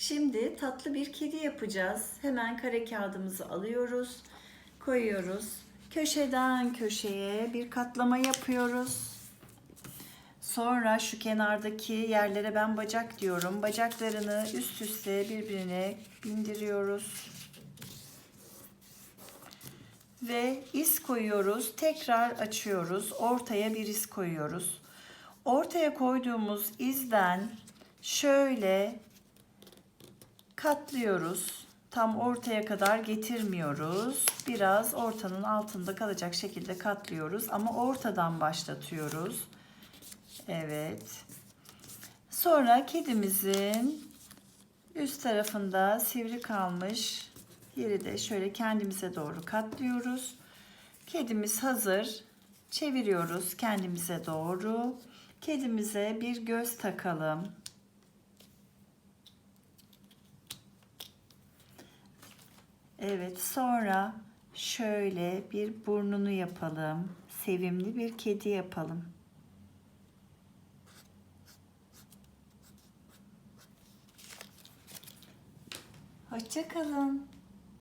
Şimdi tatlı bir kedi yapacağız. Hemen kare kağıdımızı alıyoruz. Koyuyoruz. Köşeden köşeye bir katlama yapıyoruz. Sonra şu kenardaki yerlere ben bacak diyorum. Bacaklarını üst üste birbirine bindiriyoruz. Ve iz koyuyoruz. Tekrar açıyoruz. Ortaya bir iz koyuyoruz. Ortaya koyduğumuz izden şöyle katlıyoruz. Tam ortaya kadar getirmiyoruz. Biraz ortanın altında kalacak şekilde katlıyoruz ama ortadan başlatıyoruz. Evet. Sonra kedimizin üst tarafında sivri kalmış yeri de şöyle kendimize doğru katlıyoruz. Kedimiz hazır. Çeviriyoruz kendimize doğru. Kedimize bir göz takalım. Evet, sonra şöyle bir burnunu yapalım. Sevimli bir kedi yapalım. Hoşça kalın.